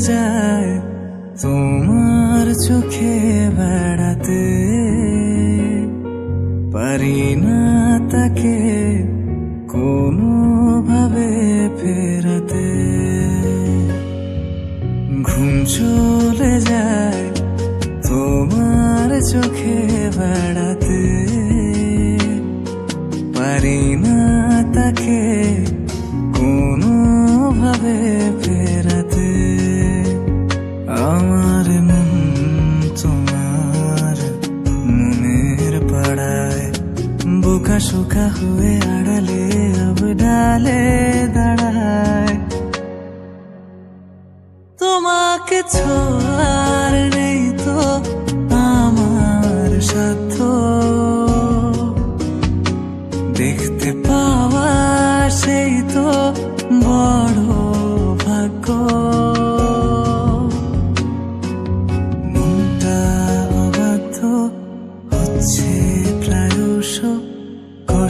যায় তোমার চোখে বেড়াতে। পারি না তাকে কোনো ভাবে ফেরাতে। ঘুম চলে যায় তোমার চোখে বেড়াতে। পারি না তাকে কোনো বোকা শোকা হয়ে আড়ালে আব ডালে দাঁড়ায় তোমাকে ছোঁয়ার নেই তো আমার সাধ্য দেখতে পাওয়া সেই তো বড়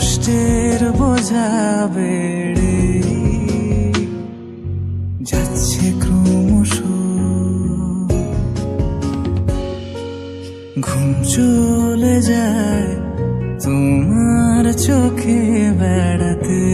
কষ্টের বোঝা বেড়ে যাচ্ছে ক্রমশ। ঘুম চলে যায় তোমার চোখে বেড়াতে।